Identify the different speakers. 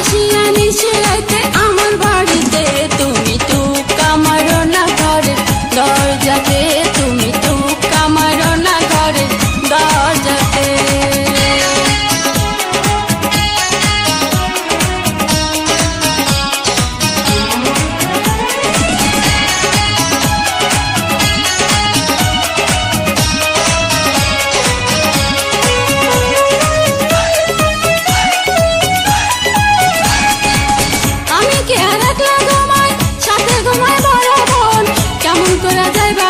Speaker 1: আসিয়া নিচেতে আমার বাড়িতে তুমি টুক আমার না ঘরের দরজাতে I die by